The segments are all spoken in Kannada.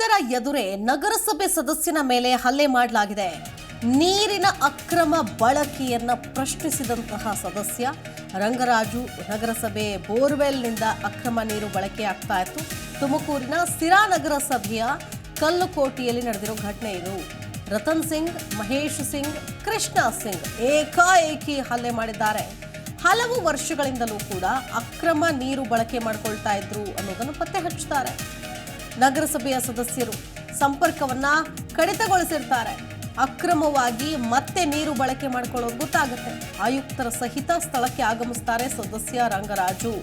ಆಯುಕ್ತರ ಎದುರೇ ನಗರಸಭೆ ಸದಸ್ಯನ ಮೇಲೆ ಹಲ್ಲೆ ಮಾಡಲಾಗಿದೆ. ನೀರಿನ ಅಕ್ರಮ ಬಳಕೆಯನ್ನ ಪ್ರಶ್ನಿಸಿದಂತಹ ಸದಸ್ಯ, ರಂಗರಾಜು ನಗರಸಭೆ ಬೋರ್ವೆಲ್ನಿಂದ ಅಕ್ರಮ ನೀರು ಬಳಕೆ ಆಗ್ತಾ ಇತ್ತು. ತುಮಕೂರಿನ ಸಿರಾ ನಗರಸಭೆಯ ಕಲ್ಲುಕೋಟೆಯಲ್ಲಿ ನಡೆದಿರೋ ಘಟನೆ ಇದು. ರತನ್ ಸಿಂಗ್, ಮಹೇಶ್ ಸಿಂಗ್, ಕೃಷ್ಣ ಸಿಂಗ್ ಏಕಾಏಕಿ ಹಲ್ಲೆ ಮಾಡಿದ್ದಾರೆ. ಹಲವು ವರ್ಷಗಳಿಂದಲೂ ಕೂಡ ಅಕ್ರಮ ನೀರು ಬಳಕೆ ಮಾಡ್ಕೊಳ್ತಾ ಇದ್ರು ಅನ್ನೋದನ್ನು ಪತ್ತೆ ಹಚ್ಚುತ್ತಾರೆ ನಗರಸಭೆಯ ಸದಸ್ಯರು ಸಂಪರ್ಕವನ್ನ ಕಡಿತಗೊಳಿಸಿರ್ತಾರೆ. ಅಕ್ರಮವಾಗಿ ಮತ್ತೆ ನೀರು ಬಳಕೆ ಮಾಡ್ಕೊಳ್ಳೋದು ಗೊತ್ತಾಗುತ್ತೆ. ಆಯುಕ್ತರ ಸಹಿತ ಸ್ಥಳಕ್ಕೆ ಆಗಮಿಸ್ತಾರೆ ಸದಸ್ಯ ರಂಗರಾಜು.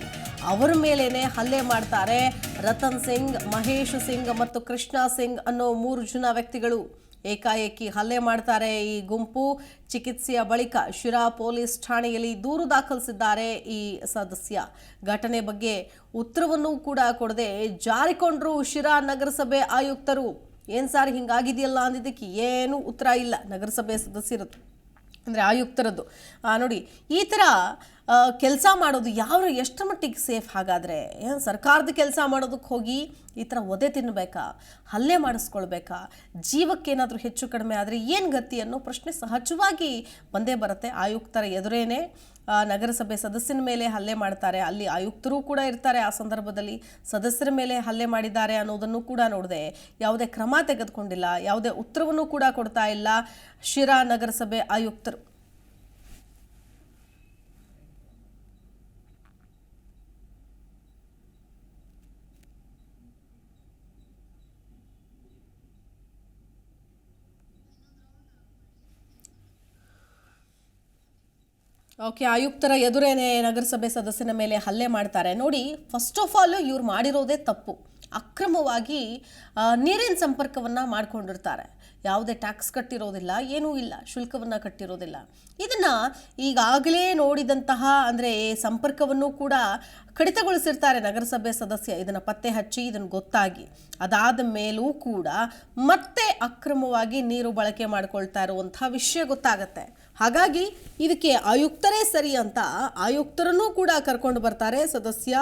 ಅವರ ಮೇಲೇನೆ ಹಲ್ಲೆ ಮಾಡ್ತಾರೆ ರತನ್ ಸಿಂಗ್, ಮಹೇಶ್ ಸಿಂಗ್ ಮತ್ತು ಕೃಷ್ಣ ಸಿಂಗ್ ಅನ್ನೋ ಮೂರು ಜನ ವ್ಯಕ್ತಿಗಳು. ಏಕಾಏಕಿ ಹಲ್ಲೆ ಮಾಡ್ತಾರೆ ಈ ಗುಂಪು. ಚಿಕಿತ್ಸೆಯ ಬಳಿಕ ಶಿರಾ ಪೊಲೀಸ್ ಠಾಣೆಯಲ್ಲಿ ದೂರು ದಾಖಲಿಸಿದ್ದಾರೆ ಈ ಸದಸ್ಯ. ಘಟನೆ ಬಗ್ಗೆ ಉತ್ತರವನ್ನು ಕೂಡ ಕೊಡದೆ ಜಾರಿಕೊಂಡ್ರು ಶಿರಾ ನಗರಸಭೆ ಆಯುಕ್ತರು. ಏನ್ ಸಾರ್ ಹಿಂಗಾಗಿದೆಯಲ್ಲ ಅಂದಿದ್ದಕ್ಕೆ ಏನು ಉತ್ತರ ಇಲ್ಲ ನಗರಸಭೆ ಸದಸ್ಯರದ್ದು. ಅಂದರೆ ಆಯುಕ್ತರದ್ದು. ನೋಡಿ, ಈ ಥರ ಕೆಲಸ ಮಾಡೋದು ಯಾವ ಎಷ್ಟು ಮಟ್ಟಿಗೆ ಸೇಫ್ ಹಾಗಾದರೆ? ಏನು ಸರ್ಕಾರದ ಕೆಲಸ ಮಾಡೋದಕ್ಕೆ ಹೋಗಿ ಈ ಥರ ಒದೆ ತಿನ್ನಬೇಕಾ ಹಲ್ಲೆ ಮಾಡಿಸ್ಕೊಳ್ಬೇಕಾ? ಜೀವಕ್ಕೇನಾದರೂ ಹೆಚ್ಚು ಕಡಿಮೆ ಆದರೆ ಏನು ಗತಿ ಅನ್ನೋ ಪ್ರಶ್ನೆ ಸಹಜವಾಗಿ ಬಂದೇ ಬರುತ್ತೆ ಆಯುಕ್ತರ ಎದುರೇನೆ. ನಗರಸಭೆ ಸದಸ್ಯನ ಮೇಲೆ ಹಲ್ಲೆ ಮಾಡ್ತಾರೆ. ಅಲ್ಲಿ ಆಯುಕ್ತರು ಕೂಡ ಇರ್ತಾರೆ. ಆ ಸಂದರ್ಭದಲ್ಲಿ ಸದಸ್ಯರ ಮೇಲೆ ಹಲ್ಲೆ ಮಾಡಿದ್ದಾರೆ ಅನ್ನೋದನ್ನು ಕೂಡ ನೋಡಿದೆ. ಯಾವುದೇ ಕ್ರಮ ತೆಗೆದುಕೊಂಡಿಲ್ಲ. ಯಾವುದೇ ಉತ್ತರವನ್ನು ಕೂಡ ಕೊಡ್ತಾ ಇಲ್ಲ ಶಿರಾ ನಗರಸಭೆ ಆಯುಕ್ತರು. ಓಕೆ, ಆಯುಕ್ತರ ಎದುರೇನೆ ನಗರಸಭೆ ಸದಸ್ಯನ ಮೇಲೆ ಹಲ್ಲೆ ಮಾಡ್ತಾರೆ. ನೋಡಿ ಫಸ್ಟ್ ಆಫ್ ಆಲ್ ಇವ್ರು ಮಾಡಿರೋದೇ ತಪ್ಪು. ಅಕ್ರಮವಾಗಿ ನೀರಿನ ಸಂಪರ್ಕವನ್ನು ಮಾಡ್ಕೊಂಡಿರ್ತಾರೆ. ಯಾವುದೇ ಟ್ಯಾಕ್ಸ್ ಕಟ್ಟಿರೋದಿಲ್ಲ, ಏನೂ ಇಲ್ಲ, ಶುಲ್ಕವನ್ನು ಕಟ್ಟಿರೋದಿಲ್ಲ. ಇದನ್ನು ಈಗಾಗಲೇ ನೋಡಿದಂತಹ, ಅಂದರೆ ಸಂಪರ್ಕವನ್ನು ಕೂಡ ಕಡಿತಗೊಳಿಸಿರ್ತಾರೆ ನಗರಸಭೆ ಸದಸ್ಯ. ಇದನ್ನು ಪತ್ತೆ ಹಚ್ಚಿ ಇದನ್ನು ಗೊತ್ತಾಗಿ. ಅದಾದ ಮೇಲೂ ಕೂಡ ಮತ್ತೆ ಅಕ್ರಮವಾಗಿ ನೀರು ಬಳಕೆ ಮಾಡಿಕೊಳ್ತಾ ಇರುವಂತಹ ವಿಷಯ ಗೊತ್ತಾಗತ್ತೆ. ಹಾಗಾಗಿ ಇದಕ್ಕೆ ಆಯುಕ್ತರೇ ಸರಿ ಅಂತ ಆಯುಕ್ತರನ್ನೂ ಕೂಡ ಕರ್ಕೊಂಡು ಬರ್ತಾರೆ ಸದಸ್ಯ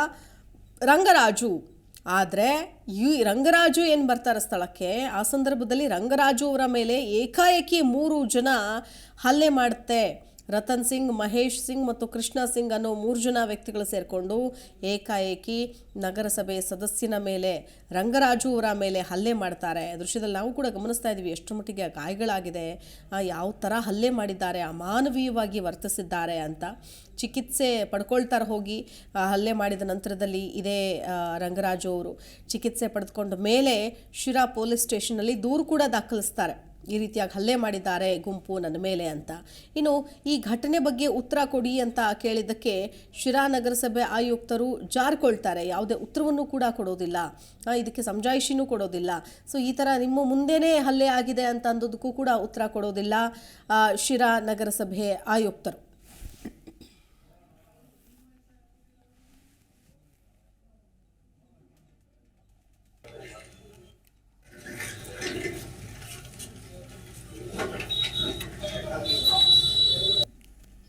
ರಂಗರಾಜು. ಆದರೆ ಈ ರಂಗರಾಜು ಏನು ಬರ್ತಾರೆ ಸ್ಥಳಕ್ಕೆ? ಆ ಸಂದರ್ಭದಲ್ಲಿ ರಂಗರಾಜು ಅವರ ಮೇಲೆ ಏಕಾಏಕಿ ಮೂರು ಜನ ಹಲ್ಲೆ ಮಾಡುತ್ತೆ. ರತನ್ ಸಿಂಗ್, ಮಹೇಶ್ ಸಿಂಗ್ ಮತ್ತು ಕೃಷ್ಣ ಸಿಂಗ್ ಅನ್ನೋ ಮೂರು ಜನ ವ್ಯಕ್ತಿಗಳು ಸೇರಿಕೊಂಡು ಏಕಾಏಕಿ ನಗರಸಭೆ ಸದಸ್ಯನ ಮೇಲೆ, ರಂಗರಾಜು ಅವರ ಮೇಲೆ ಹಲ್ಲೆ ಮಾಡ್ತಾರೆ. ದೃಶ್ಯದಲ್ಲಿ ನಾವು ಕೂಡ ಗಮನಿಸ್ತಾ ಇದ್ದೀವಿ ಎಷ್ಟು ಮಟ್ಟಿಗೆ ಗಾಯಗಳಾಗಿದೆ. ಯಾವ ಥರ ಹಲ್ಲೆ ಮಾಡಿದ್ದಾರೆ, ಅಮಾನವೀಯವಾಗಿ ವರ್ತಿಸಿದ್ದಾರೆ ಅಂತ. ಚಿಕಿತ್ಸೆ ಪಡ್ಕೊಳ್ತಾರೆ ಹೋಗಿ ಹಲ್ಲೆ ಮಾಡಿದ ನಂತರದಲ್ಲಿ ಇದೇ ರಂಗರಾಜು ಅವರು ಚಿಕಿತ್ಸೆ ಪಡೆದುಕೊಂಡ ಮೇಲೆ ಶಿರಾ ಪೊಲೀಸ್ ಸ್ಟೇಷನಲ್ಲಿ ದೂರು ಕೂಡ ದಾಖಲಿಸ್ತಾರೆ. ಈ ರೀತಿಯಾಗಿ ಹಲ್ಲೆ ಮಾಡಿದ್ದಾರೆ ಗುಂಪು ನನ್ನ ಮೇಲೆ ಅಂತ. ಇನ್ನು ಈ ಘಟನೆ ಬಗ್ಗೆ ಉತ್ತರ ಕೊಡಿ ಅಂತ ಕೇಳಿದ್ದಕ್ಕೆ ಶಿರಾ ನಗರಸಭೆ ಆಯುಕ್ತರು ಜಾರ್ಕೊಳ್ತಾರೆ. ಯಾವುದೇ ಉತ್ತರವನ್ನು ಕೂಡ ಕೊಡೋದಿಲ್ಲ. ಇದಕ್ಕೆ ಸಮಜಾಯಿಷಿನೂ ಕೊಡೋದಿಲ್ಲ. ಸೊ ಈ ಥರ ನಿಮ್ಮ ಮುಂದೆನೇ ಹಲ್ಲೆ ಆಗಿದೆ ಅಂತ ಅಂದೋದಕ್ಕೂ ಕೂಡ ಉತ್ತರ ಕೊಡೋದಿಲ್ಲ ಶಿರಾ ನಗರಸಭೆ ಆಯುಕ್ತರು.